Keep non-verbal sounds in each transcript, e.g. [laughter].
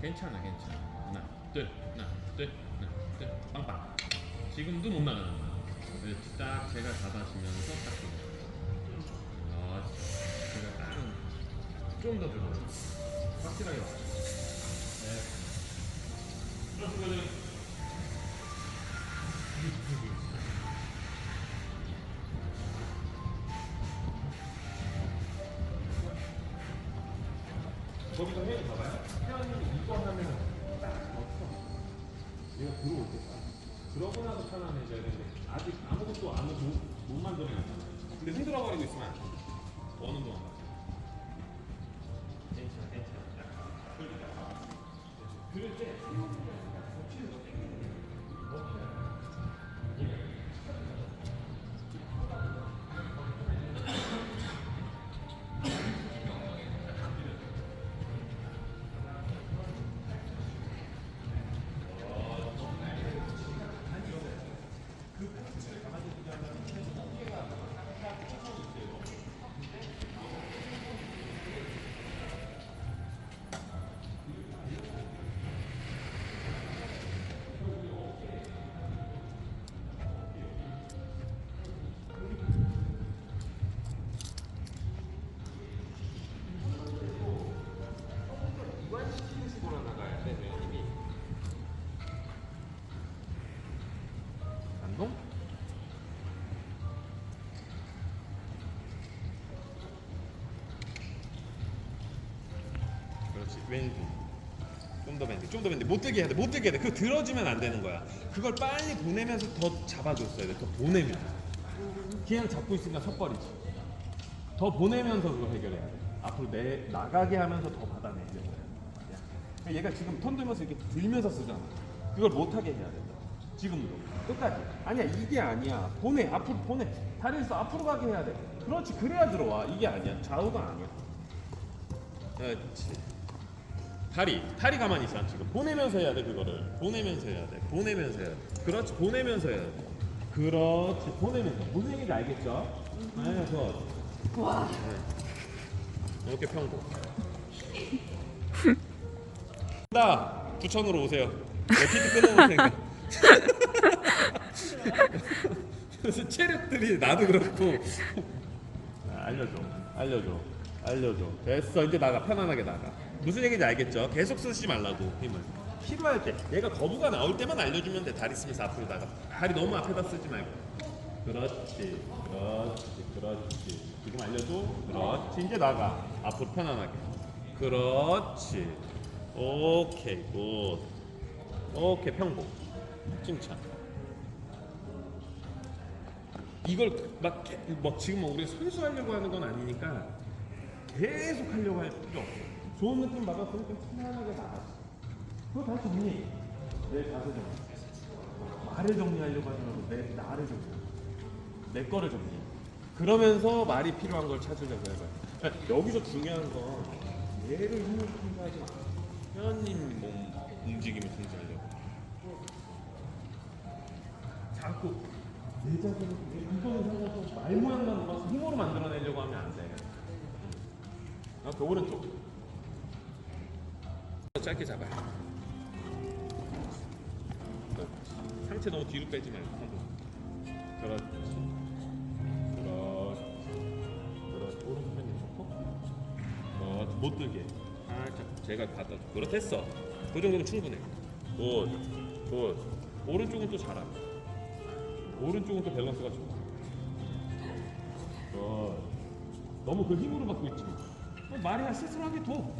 괜찮아 괜찮아. 하나 둘 하나 둘 하나 둘. 빵빵. 지금도 못 나가는 거야. 딱 제가 잡아주면서 딱 그렇지 제가 딱좀더 들어 확실하게 맞춰 네 회원님이 이거 하면 딱 멈춰. 얘가 들어올 때까지. 그러고 나서 편안해져야 되는데 아직 아무것도 안 못, 못 만들어냈잖아. 근데 흔들어 버리고 있으면. 어느 동안 왼손 좀더 밴드 좀더 밴드. 못 들게 해야 돼못 들게 해야 돼. 그거 들어주면 안 되는 거야. 그걸 빨리 보내면서 더 잡아줬어야 돼더 보내면. 그냥 잡고 있으니까 섣버리지. 더 보내면서 그걸 해결해야 돼. 앞으로 내 나가게 하면서 더 받아내려고 해 얘가 지금 턴 들면서 이렇게 들면서 쓰잖아. 그걸 못하게 해야 된다. 지금도. 끝까지. 아니야 이게 아니야. 보내 앞으로 보내. 다리를 써 앞으로 가게 해야 돼. 그렇지 그래야 들어와. 이게 아니야. 좌우가 아니야. 그렇지 다리 다리 가만히 있어 지금 보내면서 해야 돼 그거를. 보내면서 해야 돼 보내면서 해야 돼. 그렇지 보내면서 해야 돼. 그렇지 보내면서. 무슨 얘기인지 알겠죠? 네 좋아 와. 네. 이렇게 평고 [laughs] 나 부천으로 오세요. 네, 피트 끊어놓을 테니까. [laughs] 그래서 체력들이 나도 그렇고. 아, 알려줘. 알려줘. 알려줘. 됐어. 이제 나가. 편안하게 나가 무슨 얘기인지 알겠죠? 계속 쓰지 말라고 힘을. 필요할 때. 얘가 거부가 나올 때만 알려주면 돼 다리 쓰면서 앞으로 나가. 다리 너무 앞에다 쓰지 말고. 그렇지 그렇지 그렇지. 지금 알려줘? 그렇지. 이제 나가. 앞으로 편안하게. 그렇지. 오케이 굿. 오케이 평복 칭찬. 이걸 막, 개- 막 지금 뭐 우리 선수 하려고 하는 건 아니니까 계속 하려고 할 필요 없어. 좋은 느낌 받았으니까 편안하게 나가. 그거 다시 정리. 내 자세 정리. 말을 정리하려고 하지 말고 내 나를 정리. 내 거를 정리. 그러면서 말이 필요한 걸 찾으려고 해봐요. 그러니까 여기서 중요한 건 얘를 통제하지 마. 회원님 몸 움직임을 통제하려고. 자꾸 내 자세를 이거는 상관없이 말 모양만 봐서 힘으로 만들어내려고 하면 안 돼. 아, 그 오른쪽. 짧게 잡아요. 상체 너무 뒤로 빼지 말고 한번. 그렇지. 그렇지. 그렇지. 오른쪽 편이 좋고. 그렇지. 못 들게. 살짝 제가 갖다 줘. 그렇 됐어. 그 정도면 충분해. 굿. 굿. 오른쪽은 또 잘함. 오른쪽은 또 밸런스가 좋아. 굿. 너무 그 힘으로 받고 있지. 어, 말이야 스스로 하게 둬.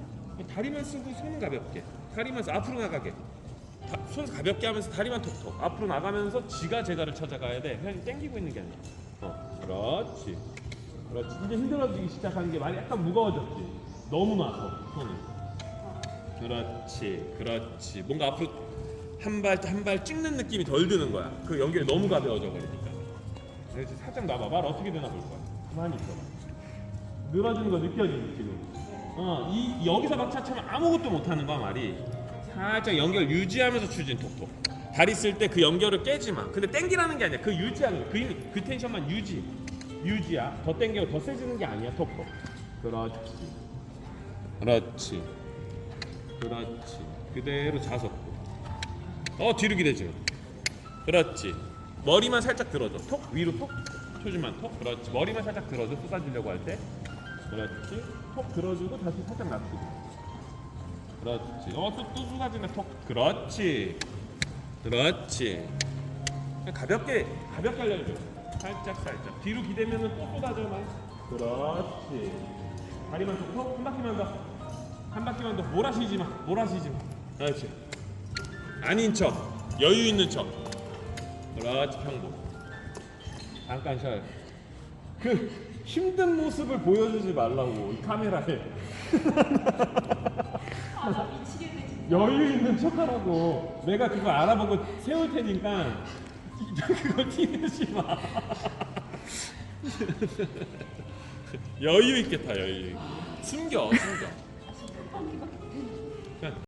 다리만 쓰고 손은 가볍게. 다리만 써 앞으로 나가게. 다- 손 가볍게 하면서 다리만 톡톡 앞으로 나가면서 지가 제가를 찾아가야 돼. 그냥 땡기고 있는 게 아니야. 어, 그렇지. 그렇지. 이제 힘들어지기 시작하는 게 말이 약간 무거워졌지. 너무 놔서 손을. 그렇지, 그렇지. 뭔가 앞으로 한 발 한 발 찍는 느낌이 덜 드는 거야. 그 연결이 너무 가벼워져 버리니까. 그래서 살짝 놔봐. 말 어떻게 되나 볼 거야. 가만히 있어봐. 늘어지는 거 느껴지지 지금. 어, 이 여기서 막 차차면 아무것도 못 하는 거야 말이. 살짝 연결 유지하면서 추진 톡톡. 다리 쓸 때 그 연결을 깨지 마. 근데 땡기라는 게 아니야. 그 유지하는 거. 그, 힘- 그 텐션만 유지. 유지야. 더 땡기고 더 세지는 게 아니야. 톡톡. 그렇지. 그렇지. 그렇지. 그대로 자석고 어 뒤로 기대죠 그렇지 머리만 살짝 들어줘 톡 위로 톡 초심만 톡 그렇지 머리만 살짝 들어줘 쏟아지려고 할때 그렇지. 톡 들어주고 다시 살짝 놔두고. 그렇지. 어 또 또 쏟아지네. 톡. 그렇지. 그렇지. 가볍게 가볍게 알려줘 살짝 살짝. 뒤로 기대면 은 또 쏟아져만 그렇지. 다리만 톡톡. 한 바퀴만 더 한 바퀴만 더. 몰아쉬지 마. 몰아쉬지 마. 그렇지. 아닌 척. 여유 있는 척. 그렇지 평보 잠깐 쉬어요. 그 힘든 모습을 보여주지 말라고 이 카메라에. 아나 [laughs] 미치겠네. 여유 있는 척하라고. 내가 그거 알아보고 세울 테니까 그거 티내지 마. [laughs] 여유 있게 타 여유 있게. 숨겨 숨겨. 한 [laughs]